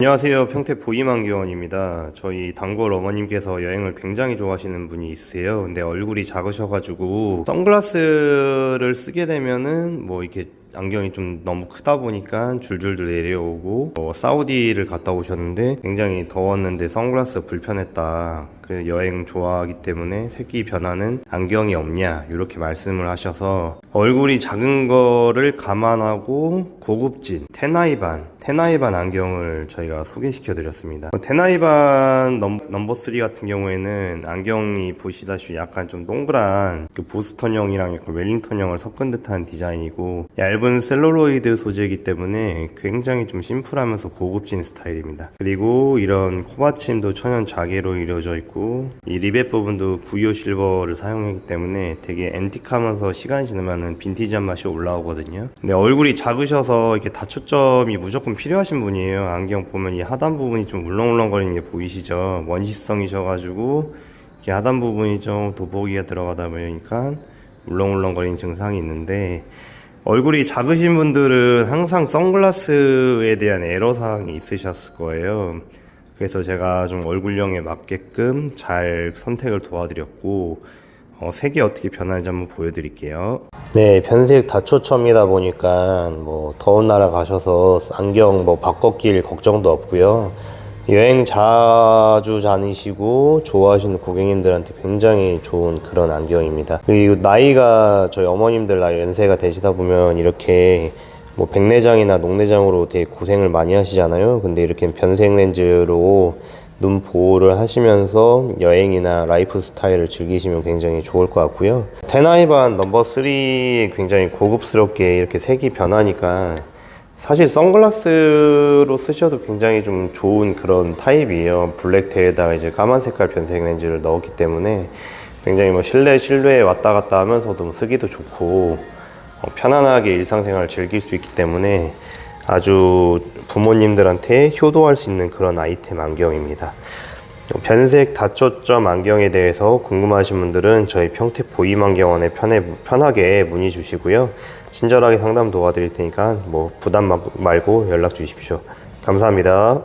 안녕하세요. 평택 보이만기원입니다. 저희 단골 어머님께서 여행을 굉장히 좋아하시는 분이 있으세요. 근데 얼굴이 작으셔가지고 선글라스를 쓰게 되면은 뭐 이렇게 안경이 좀 너무 크다 보니까 줄줄줄 내려오고 어, 사우디를 갔다 오셨는데 굉장히 더웠는데 선글라스 불편했다. 그 여행 좋아하기 때문에 색이 변하는 안경이 없냐 이렇게 말씀을 하셔서 얼굴이 작은 거를 감안하고 고급진 테나이반 테나이반 안경을 저희가 소개시켜 드렸습니다 테나이반 넘, 넘버 3 같은 경우에는 안경이 보시다시피 약간 좀 동그란 그 보스턴형이랑 웰링턴형을 섞은 듯한 디자인이고 얇은 셀룰로이드 소재이기 때문에 굉장히 좀 심플하면서 고급진 스타일입니다 그리고 이런 코받침도 천연 자개로 이루어져 있고 이 리벳 부분도 구이오 실버를 사용하기 때문에 되게 앤틱하면서 시간이 지나면은 빈티지한 맛이 올라오거든요. 근데 얼굴이 작으셔서 이렇게 다초점이 무조건 필요하신 분이에요. 안경 보면 이 하단 부분이 좀 울렁울렁거리는 게 보이시죠? 원시성이셔가지고 이렇게 하단 부분이 좀 도보기가 들어가다 보니까 울렁울렁거리는 증상이 있는데 얼굴이 작으신 분들은 항상 선글라스에 대한 애로사항이 있으셨을 거예요. 그래서 제가 좀 얼굴형에 맞게끔 잘 선택을 도와드렸고 어, 색이 어떻게 변하는지 한번 보여드릴게요. 네, 변색 다초점이다 보니까 뭐 더운 나라 가셔서 안경 뭐 바꿔낄 걱정도 없고요. 여행 자주 다니시고 좋아하시는 고객님들한테 굉장히 좋은 그런 안경입니다. 그리고 나이가 저희 어머님들 나이 연세가 되시다 보면 이렇게 뭐 백내장이나 녹내장으로 되게 고생을 많이 하시잖아요. 근데 이렇게 변색 렌즈로 눈 보호를 하시면서 여행이나 라이프 스타일을 즐기시면 굉장히 좋을 것 같고요. 테나이반 넘버 3 굉장히 고급스럽게 이렇게 색이 변하니까 사실 선글라스로 쓰셔도 굉장히 좀 좋은 그런 타입이에요. 블랙테에다가 이제 까만 색깔 변색 렌즈를 넣었기 때문에 굉장히 뭐 실내 실외에 왔다 갔다 하면서도 뭐 쓰기도 좋고 어, 편안하게 일상생활을 즐길 수 있기 때문에 아주 부모님들한테 효도할 수 있는 그런 아이템 안경입니다. 변색 다초점 안경에 대해서 궁금하신 분들은 저희 평택 보임안경원에 편해, 편하게 문의 주시고요. 친절하게 상담 도와드릴 테니까 뭐 부담 마- 말고 연락 주십시오. 감사합니다.